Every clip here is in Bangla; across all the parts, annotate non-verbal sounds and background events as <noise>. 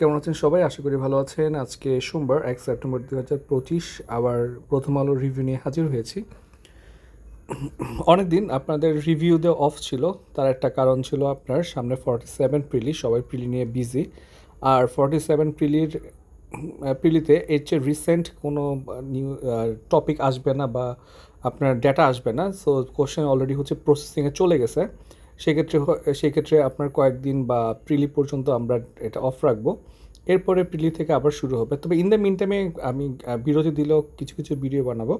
কেমন আছেন সবাই? আশা করি ভালো আছেন। আজকে সোমবার, এক সেপ্টেম্বর দু হাজার পঁচিশ, আবার প্রথম আলো রিভিউ নিয়ে হাজির হয়েছি। অনেকদিন আপনাদের রিভিউ দেওয়া অফ ছিল, তার একটা কারণ ছিল আপনার, সামনে ফর্টি সেভেন প্রিলি সবাই প্রিলি নিয়ে বিজি আর ফর্টি সেভেন প্রিলির প্রিলিতে এর চেয়ে রিসেন্ট কোনো নিউ টপিক আসবে না বা আপনার ডেটা আসবে না। সো কোশ্চেন অলরেডি হচ্ছে প্রসেসিংয়ে চলে গেছে। সেক্ষেত্রে সেক্ষেত্রে আপনার কয়েকদিন বা প্রিলি পর্যন্ত আমরা এটা অফ রাখব। এরপরে প্রিলি থেকে আবার শুরু হবে। তবে ইন দ্য মিন টাইমে আমি বিরতি দিলেও কিছু কিছু ভিডিও বানাবো।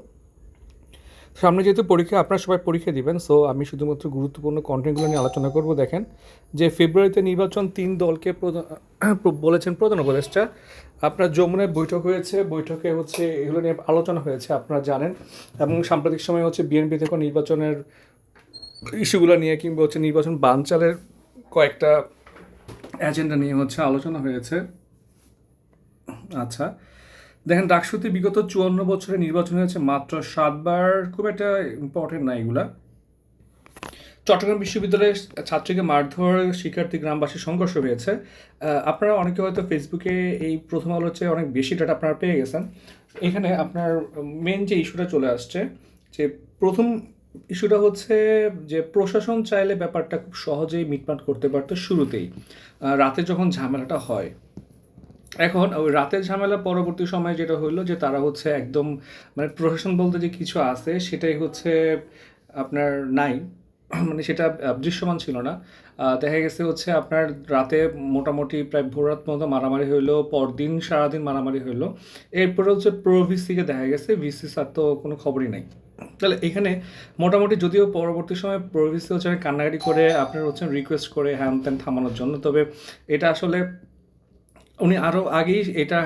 সামনে যেহেতু পরীক্ষা, আপনারা সবাই পরীক্ষা দিবেন সো আমি শুধুমাত্র গুরুত্বপূর্ণ কন্টেন্টগুলো নিয়ে আলোচনা করব। দেখেন যে ফেব্রুয়ারিতে নির্বাচন তিন দলকে প্রধান- <clears throat> বলেছেন প্রধান উপদেষ্টা। আপনার যমুনায় বৈঠক হয়েছে। বৈঠকে হচ্ছে এগুলো নিয়ে আলোচনা হয়েছে, আপনারা জানেন। এবং সাম্প্রতিক সময় হচ্ছে বিএনপি থেকে নির্বাচনের ইস্যুগুলো নিয়ে কিংবা হচ্ছে নির্বাচন বানচালের কয়েকটা এজেন্ডা নিয়ে হচ্ছে আলোচনা হয়েছে। আচ্ছা দেখেন ডাকসুতে বিগত চুয়ান্ন বছরে নির্বাচন হয়েছে মাত্র সাতবার, খুব একটা ইম্পর্টেন্ট না এগুলা। চট্টগ্রাম বিশ্ববিদ্যালয়ের ছাত্রীকে মারধর শিক্ষার্থী গ্রামবাসী সংঘর্ষ হয়েছে। আপনারা অনেকে হয়তো ফেসবুকে এই প্রথম চেয়ে অনেক বেশি ডাটা আপনারা পেয়ে গেছেন। এখানে আপনার মেন যে ইস্যুটা চলে আসছে, যে প্রথম ইস্যুটা হচ্ছে যে প্রশাসন চাইলে ব্যাপারটা খুব সহজেই মিটমাট করতে পারতো শুরুতেই। রাতে যখন ঝামেলাটা হয়, এখন ওই রাতের ঝামেলা পরবর্তী সময়ে যেটা হইল যে তারা হচ্ছে একদম মানে প্রশাসন বলতে যে কিছু আছে সেটাই হচ্ছে আপনার নাই। <clears throat> মানে সেটা দৃশ্যমান ছিল না। দেখা গেছে হচ্ছে আপনার রাতে মোটামুটি প্রায় ভোররাত মতো মারামারি হইল, পরদিন সারাদিন মারামারি হইল। এরপরে হচ্ছে প্রো ভিসিকে দেখা গেছে, ভিসি স্যার তো কোনো খবরই নাই। তাহলে এখানে মোটামুটি যদিও পরবর্তী সময় প্রভিসি হচ্ছে কান্নাকাটি করে আপনার হচ্ছে রিকোয়েস্ট করে হ্যান ত্যান থামানোর জন্য, তবে এটা আসলে উনি আরও আগেই এটা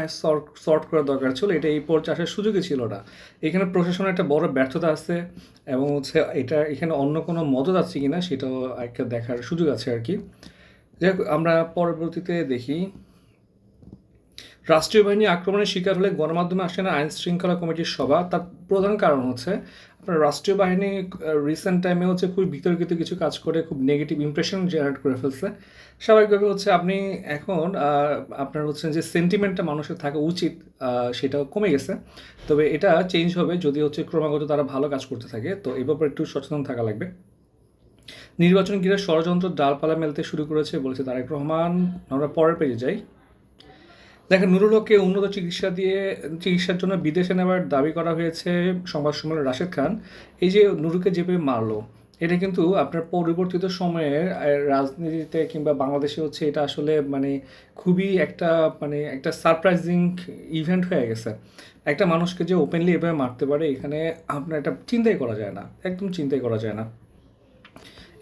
সর্ট করার দরকার ছিল, এটা এই পর্যায়ে আসার সুযোগই ছিল না। এখানে প্রশাসনের একটা বড় ব্যর্থতা আছে এবং হচ্ছে এটা এখানে অন্য কোনো মদত আছে কি না সেটাও একটা দেখার সুযোগ আছে আর কি। যাই আমরা পরবর্তীতে দেখি। রাষ্ট্রীয় বাহিনী আক্রমণের শিকার হলে গণমাধ্যমে আসে না আইন শৃঙ্খলা কমিটির সভা। তার প্রধান কারণ হচ্ছে, আপনার রাষ্ট্রীয় বাহিনী রিসেন্ট টাইমে হচ্ছে খুব বিতর্কিত কিছু কাজ করে, খুব নেগেটিভ ইমপ্রেশন জেনারেট করে ফেলছে। স্বাভাবিকভাবে হচ্ছে আপনি এখন আপনার হচ্ছে যে সেন্টিমেন্টটা মানুষের থাকা উচিত সেটাও কমে গেছে। তবে এটা চেঞ্জ হবে যদি হচ্ছে ক্রমাগত তারা ভালো কাজ করতে থাকে। তো এই ব্যাপারে একটু সচেতন থাকা লাগবে। নির্বাচন ঘিরে ষড়যন্ত্র ডালপালা মেলতে শুরু করেছে বলেছে তারেক রহমান। আমরা পরের পেজে যাই। দেখেন, নুরুল হককে উন্নত চিকিৎসা দিয়ে, চিকিৎসার জন্য বিদেশে নেওয়ার দাবি করা হয়েছে সংবাদ সম্মেলনে রাশেদ খান। এই যে নুরুকে যেভাবে মারলো, এটা কিন্তু আপনার পরিবর্তিত সময়ে রাজনীতিতে কিংবা বাংলাদেশে হচ্ছে এটা আসলে মানে খুবই একটা মানে একটা সারপ্রাইজিং ইভেন্ট হয়ে গেছে। একটা মানুষকে যে ওপেনলি এভাবে মারতে পারে, এখানে আপনার এটা চিন্তাই করা যায় না, একদম চিন্তাই করা যায় না।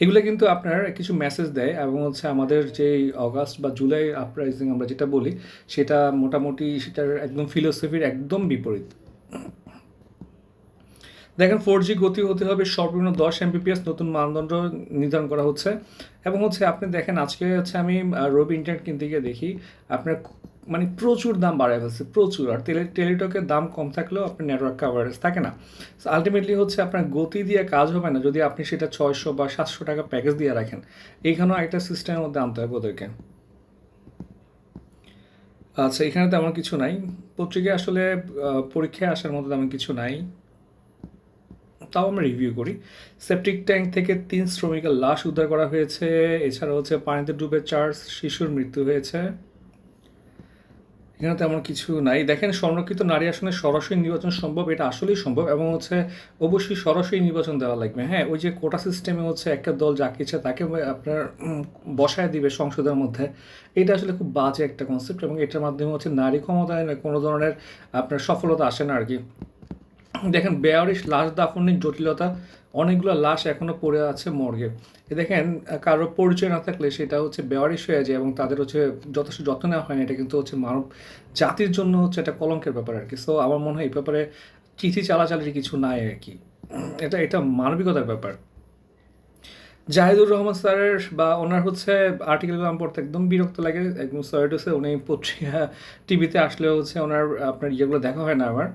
এগুলো কিন্তু আপনার কিছু মেসেজ দেয় এবং হচ্ছে আমাদের যে অগাস্ট বা জুলাই আপরাইজিং আমরা যেটা বলি, সেটা মোটামুটি সেটার একদম ফিলোসফির একদম বিপরীত। দেখেন ফোর জি গতি হতে হবে সর্বনিম্ন দশ এমবিপিএস নতুন মানদণ্ড নির্ধারণ করা হচ্ছে। এবং হচ্ছে আপনি দেখেন, আজকে হচ্ছে আমি রবি ইন্টারনেট কিনতে গিয়ে দেখি, আপনার মানে প্রচুর দাম বাড়ায় ফেলছে, প্রচুর। আর টেলি টেলিটকের দাম কম থাকলেও আপনার নেটওয়ার্ক কাভারেজ থাকে না। আলটিমেটলি হচ্ছে আপনার গতি দিয়ে কাজ হবে না যদি আপনি সেটা ছয়শো বা সাতশো টাকা প্যাকেজ দিয়ে রাখেন। এইখানেও একটা সিস্টেমের মধ্যে আনতে হবে ওদেরকে। আচ্ছা এখানে তেমন কিছু নাই। পত্রিকায় আসলে পরীক্ষায় আসার মতো তেমন কিছু নাই। তাও আমরা রিভিউ করি। সেপটিক ট্যাঙ্ক থেকে তিন শ্রমিকের লাশ উদ্ধার করা হয়েছে। এছাড়া হচ্ছে পানিতে ডুবে চার শিশুর মৃত্যু হয়েছে। এখানে তেমন কিছু নাই। দেখেন, সংরক্ষিত নারী আসনে সরাসরি নির্বাচন সম্ভব, এটা আসলেই সম্ভব এবং হচ্ছে অবশ্যই সরাসরি নির্বাচন দেওয়া লাগবে। হ্যাঁ ওই যে কোটা সিস্টেমে হচ্ছে একটা দল যাকে ইচ্ছে তাকে আপনার বসায় দিবে সংসদের মধ্যে, এটা আসলে খুব বাজে একটা কনসেপ্ট এবং এটার মাধ্যমে হচ্ছে নারী ক্ষমতায়নে কোনো ধরনের আপনার সফলতা আসে না আর কি দেখেন বেয়ারিশ লাশ দাফনের জটিলতা অনেকগুলো লাশ এখনও পড়ে আছে মর্গে। এ দেখেন কারও পরিচয় না থাকলে সেটা হচ্ছে বেওয়ারিশ হয়ে যায় এবং তাদের হচ্ছে যথেষ্ট যত্ন নেওয়া হয় না এটা কিন্তু হচ্ছে মানব জাতির জন্য হচ্ছে একটা কলঙ্কের ব্যাপার আর কি। সো আমার মনে হয় এই ব্যাপারে চিঠি চালাচালির কিছু নাই আর কি। এটা এটা মানবিকতার ব্যাপার। জাহিদুর রহমান স্যারের বা ওনার হচ্ছে আর্টিকেলগুলো আমার পড়তে একদম বিরক্ত লাগে। একদম সরি টু সে উনি পত্রিকা, টিভিতে আসলে হচ্ছে ওনার আপনার ইয়েগুলো দেখা হয় না আমার।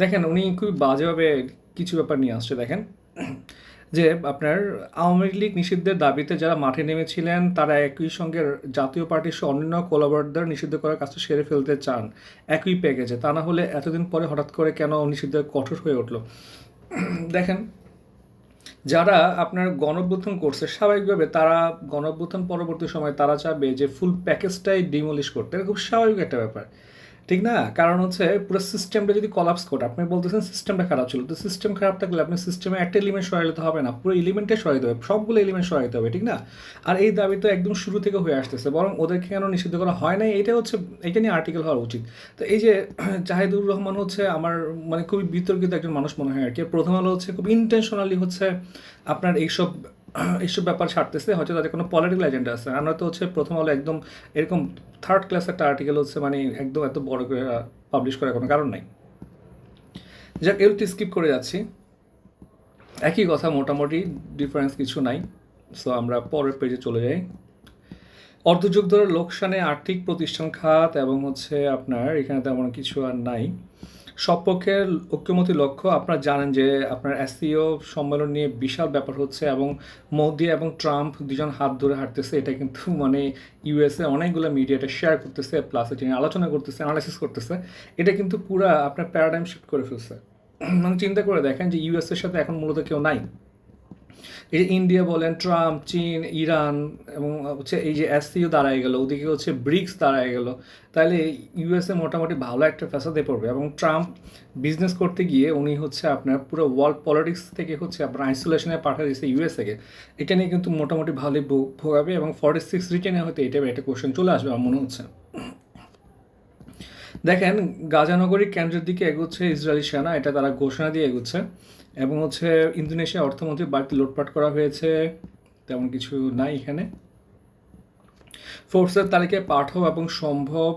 দেখেন, উনি খুবই বাজেভাবে কিছু ব্যাপার নিয়ে আসছে, দেখেন। যে আপনার আওয়ামী লীগ নিষিদ্ধের দাবিতে যারা মাঠে নেমেছিলেন, তারা একই সঙ্গে জাতীয় পার্টির সহ অন্যান্য কোলাবরদের নিষিদ্ধ করার কাজটা সেরে ফেলতে চান। একই প্যাকেজে তা না হলে এতদিন পরে হঠাৎ করে কেন নিষিদ্ধ কঠোর হয়ে উঠল? দেখেন, যারা আপনার গণঅভ্যুত্থান করছে, স্বাভাবিকভাবে তারা গণঅভ্যুত্থান পরবর্তী সময় তারা চাবে যে ফুল প্যাকেজটাই ডিমলিশ করতে। এটা খুব স্বাভাবিক একটা ব্যাপার। ঠিক না? কারণ হচ্ছে পুরো সিস্টেমটা যদি কলাপস করে, আপনি বলতেছেন সিস্টেমটা খারাপ ছিল, তো সিস্টেম খারাপ থাকলে আপনি সিস্টেমে একটা এলিমেন্ট সরাইতে হবে না, পুরো এলিমেন্টে সরাইতে হবে, সবগুলো এলিমেন্ট সরাইতে হবে, ঠিক না? আর এই দাবি তো একদম শুরু থেকে হয়ে আসতেছে, বরং ওদেরকে কেন নিষিদ্ধ করা হয় নাই এটা হচ্ছে এটা নিয়ে আর্টিকেল হওয়া উচিত। তো এই যে <clears throat> জাহিদুর রহমান হচ্ছে আমার মানে খুবই বিতর্কিত একজন মানুষ মনে হয় আর কি প্রথম আলো হচ্ছে খুব ইন্টেনশনালি হচ্ছে আপনার এইসব <clears throat> এইসব ব্যাপার ছাড়তেছে হয়তো তাদের কোনো পলিটিক্যাল এজেন্ডা আছে। আর নয়তো হচ্ছে প্রথম আলো একদম এরকম থার্ড ক্লাস একটা আর্টিকেল হচ্ছে মানে একদম এত বড় করে পাবলিশ করার কোনো কারণ নাই। যাক এলটি স্কিপ করে যাচ্ছি। একই কথা, মোটামুটি ডিফারেন্স কিছু নাই। সো আমরা পরের পেজে চলে যাই। অর্ধযুগ ধরে লোকসানে আর্থিক প্রতিষ্ঠান খাত এবং হচ্ছে আপনার এখানে তেমন কিছু আর নাই। সব পক্ষের ঐক্যমতি লক্ষ্য আপনারা জানেন যে আপনার এসিও সম্মেলন নিয়ে বিশাল ব্যাপার হচ্ছে এবং মোদি এবং ট্রাম্প দুজন হাত ধরে হাঁটতেছে। এটা কিন্তু মানে ইউএসএ অনেকগুলো মিডিয়াটা শেয়ার করতেছে প্লাস এটা নিয়ে আলোচনা করতেছে অ্যানালাইসিস করতেছে। এটা কিন্তু পুরা আপনার প্যারাডাইম শিফট করে ফেলছে। মানে চিন্তা করে দেখেন যে ইউএসএর সাথে এখন মূলত কেউ নাই। এই যে ইন্ডিয়া বলেন, ট্রাম্প, চীন, ইরান এবং হচ্ছে এই যে এসসিও দাঁড়ায় গেল, ওদিকে হচ্ছে ব্রিক্স দাঁড়ায় গেল, তাহলে ইউএসএ মোটামুটি ভালো একটা ফ্যাসাদে পড়বে এবং ট্রাম্প বিজনেস করতে গিয়ে উনি হচ্ছে আপনার পুরো ওয়ার্ল্ড পলিটিক্স থেকে হচ্ছে আপনার আইসোলেশনে পাঠিয়ে দিয়েছে ইউএসএকে এটা নিয়ে কিন্তু মোটামুটি ভালোই ভোগাবে এবং ফর্টি সিক্স রিটেনে হয়তো এটা একটা কোশ্চেন চলে আসবে আমার মনে হচ্ছে। দেখেন, গাজানগরী কেন্দ্রের দিকে এগোচ্ছে ইসরায়েলি সেনা, এটা তারা ঘোষণা দিয়ে এগোচ্ছে। এবং হচ্ছে ইন্দোনেশিয়া অর্থমন্ত্রী বাড়তি লুটপাট করা হয়েছে, তেমন কিছু নাই এখানে। ফোর্সের তালিকায় পাঠক এবং সম্ভব।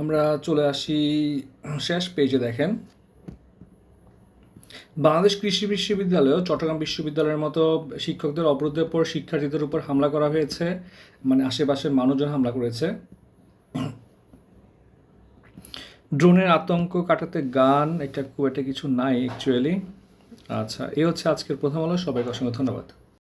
আমরা চলে আসি শেষ পেজে, দেখেন। বাংলাদেশ কৃষি বিশ্ববিদ্যালয় চট্টগ্রাম বিশ্ববিদ্যালয়ের মতো শিক্ষকদের অবরোধের পর শিক্ষার্থীদের উপর হামলা করা হয়েছে মানে আশেপাশের মানুষজন হামলা করেছে। ড্রোনের আতঙ্ক কাটাতে গান এটা খুব একটা কিছু নাই অ্যাকচুয়ালি আচ্ছা এ হচ্ছে আজকের প্রথম আলো, সবাইকে অসংখ্য ধন্যবাদ।